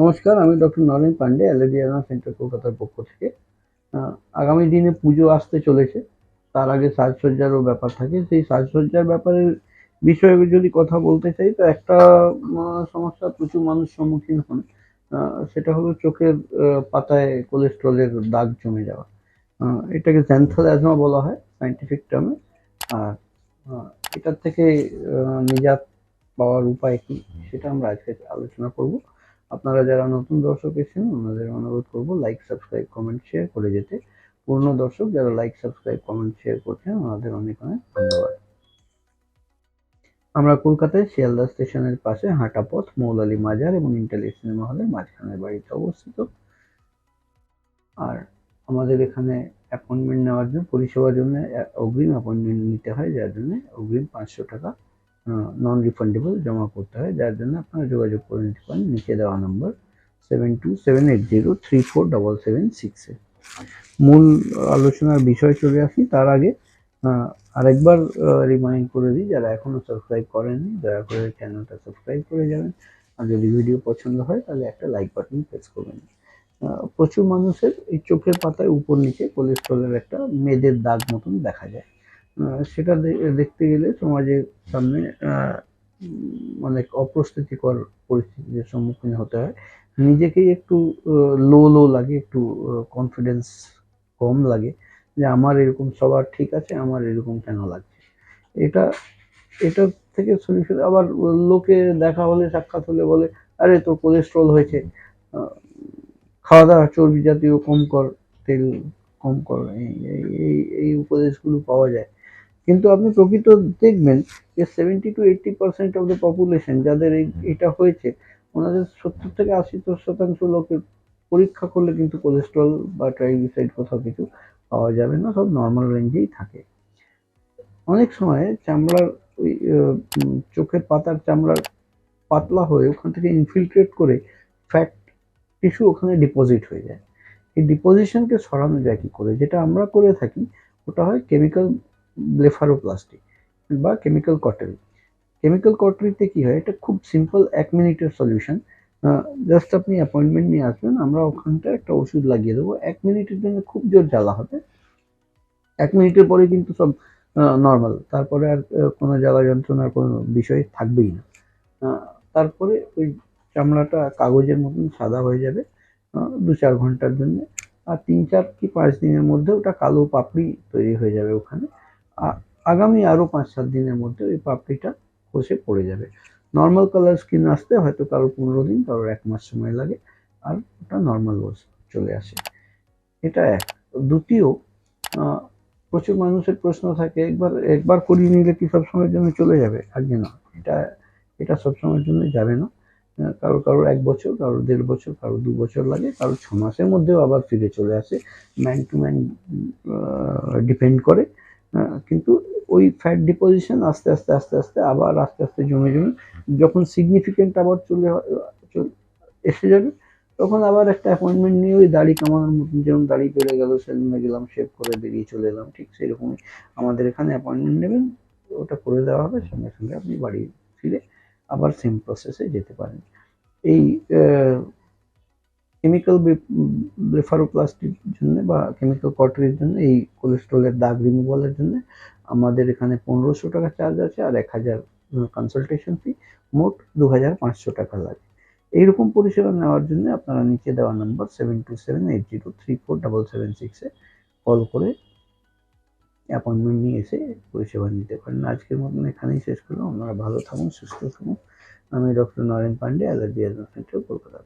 নমস্কার, আমি ডক্টর নরেন পান্ডে অ্যালার্জিয়ানা সেন্টার কলকাতার পক্ষ থেকে। আগামী দিনে পুজো আসতে চলেছে, তার আগে সাজসজ্জারও ব্যাপার থাকে। সেই সাজসজ্জার ব্যাপারে বিষয়ে যদি কথা বলতে চাই, তো একটা সমস্যা প্রচুর মানুষ সম্মুখীন হন। সেটা হলো চোখের পাতায় কোলেস্ট্রলের দাগ জমে যাওয়া। এটাকে এটাকে জ্যান্থালাজমা বলা হয়, সাইন্টিফিক টার্মে। আর এটার থেকে নিজাত পাওয়ার উপায় কি, সেটা আমরা আজকে আলোচনা করব। আপনারা যারা নতুন দর্শক এসেছেন, ওনাদের অনুরোধ করব লাইক সাবস্ক্রাইব কমেন্ট শেয়ার করে যেতে। পুরনো দর্শক যারা লাইক সাবস্ক্রাইব কমেন্ট শেয়ার করছেন, ওনাদের অনেক অনেক ধন্যবাদ। আমরা কলকাতায় শিয়ালদা স্টেশনের পাশে হাঁটা পথ, মৌলালী মাজার এবং ইন্টালি সিনেমা হলের মাঝখানের বাড়িতে অবস্থিত। আর আমাদের এখানে অ্যাপয়েন্টমেন্ট নেওয়ার জন্য, পরিষেবার জন্য অগ্রিম অ্যাপয়েন্টমেন্ট নিতে হয়, যার জন্য অগ্রিম পাঁচশো টাকা নন রিফান্ডেবল জমা করতে হয়। যার জন্য আপনারা যোগাযোগ করে নিতে পারেন। নিচে দেওয়া number seven two seven eight zero three four double seven সিক্সে মূল আলোচনার বিষয় চলে আসি। তার আগে আরেকবার রিমাইন্ড করে দিই, যারা এখনও সাবস্ক্রাইব করেননি, দয়া করে চ্যানেলটা সাবস্ক্রাইব করে যাবেন। আর যদি ভিডিও পছন্দ হয়, তাহলে একটা লাইক বাটন প্রেস করবেন। প্রচুর মানুষের এই চোখের পাতায় উপর নিচে কোলেস্ট্রলের একটা মেদের দাগ মতন দেখা যায়। সেটা দেখতে গেলে সমাজের সামনে অনেক অপ্রস্তুতিকর পরিস্থিতির সম্মুখীন হতে হয়। নিজেকেই একটু লো লো লাগে, একটু কনফিডেন্স কম লাগে যে আমার এরকম সবার ঠিক আছে, আমার এরকম কেন লাগছে? এটা এটা থেকে সলিউশন আবার লোকে দেখা হলে, সাক্ষাৎ হলে বলে, আরে, তোর কোলেস্ট্রল হয়েছে খাওয়া দাওয়া চর্বি জাতীয় কম কর, তেল কম কর। এই এই উপদেশগুলো পাওয়া যায়। কিন্তু আপনি প্রকৃত দেখবেন যে seventy two eighty percent of the population যাদের এই এটা হয়েছে ওনাদের সত্তর থেকে আশি শতাংশ লোকের পরীক্ষা করলে কিন্তু কোলেস্ট্রল বা ট্রাইগ্লিসাইড কোথাও কিছু পাওয়া যাবে না সব নর্মাল রেঞ্জেই থাকে। অনেক সময় চামড়ার ওই চোখের পাতার চামড়ার পাতলা হয়ে ওখান থেকে ইনফিলট্রেট করে ফ্যাট টিস্যু ওখানে ডিপোজিট হয়ে যায়। এই ডিপোজিশনকে সরানো যায় কি করে? যেটা আমরা করে থাকি ওটা হয় কেমিক্যাল ব্লেফারোপ্লাস্টি বা কেমিক্যাল কটারি কেমিক্যাল কটারিতে কি হয়? এটা খুব সিম্পল এক মিনিটের সলিউশন জাস্ট আপনি অ্যাপয়েন্টমেন্ট নিয়ে আসবেন, আমরা ওখানটা একটা ওষুধ লাগিয়ে দেবো। এক মিনিটের জন্য খুব জোর জ্বালা হবে। এক মিনিটের পরে কিন্তু সব নর্মাল তারপরে আর কোনো জ্বালা যন্ত্রণার কোনো বিষয় থাকবেই না। তারপরে ওই চামড়াটা কাগজের মতন সাদা হয়ে যাবে দু চার ঘণ্টার জন্য। আর তিন চার কি পাঁচ দিনের মধ্যে ওটা কালো পাপড়ি তৈরি হয়ে যাবে ওখানে। আগামী আরও পাঁচ সাত দিনের মধ্যে ওই পাপড়িটা খসে পড়ে যাবে। নর্মাল কালার স্কিন আসতে হয়তো কারও পনেরো দিন, কারোর এক মাস সময় লাগে, আর ওটা নর্মাল চলে আসে। এটা এক। দ্বিতীয় প্রচুর মানুষের প্রশ্ন থাকে, একবার একবার করিয়ে নিলে কি সবসময়ের জন্য চলে যাবে? আগে না। এটা এটা সবসময়ের জন্য যাবে না। কারও কারোর এক বছর কারোর দেড় বছর, কারও দু বছর লাগে, কারও ছ মাসের মধ্যেও আবার ফিরে চলে আসে। ম্যান টু ম্যান ডিপেন্ড করে। কিন্তু ওই ফ্যাট ডিপোজিশন আস্তে আস্তে আস্তে আস্তে, আবার আস্তে আস্তে জমে জমে যখন সিগনিফিকেন্ট আবার চলে এসে যাবে, তখন আবার একটা অ্যাপয়েন্টমেন্ট নিয়ে ওই দাড়ি কামানোর মতন যেমন দাড়ি বেড়ে গেল সেলুনে গেলাম শেভ করে বেরিয়ে চলে এলাম, ঠিক সেরকমই আমাদের এখানে অ্যাপয়েন্টমেন্ট নেবেন, ওটা করে দেওয়া হবে, সঙ্গে সঙ্গে আপনি বাড়ি ফিরে আবার সেম প্রসেসে যেতে পারেন। এই কেমিক্যাল ব্লেফারোপ্লাস্টির জন্য বা কেমিক্যাল কটারির জন্য, এই কোলেস্ট্রলের দাগ রিমুভালের জন্য আমাদের এখানে পনেরোশো টাকা চার্জ আছে আর এক হাজার কনসালটেশন ফি মোট দু হাজার পাঁচশো টাকা লাগে। এইরকম পরিষেবা নেওয়ার জন্য আপনারা নিচে দেওয়া number seven two seven eight zero three four double seven সিক্সে কল করে অ্যাপয়েন্টমেন্ট নিয়ে এসে পরিষেবা নিতে পারেন। আজকের মতন এখানেই শেষ করলাম। আপনারা ভালো থাকুন, সুস্থ থাকুন। আমি doctor Naren Pandey allergy centre Kolkata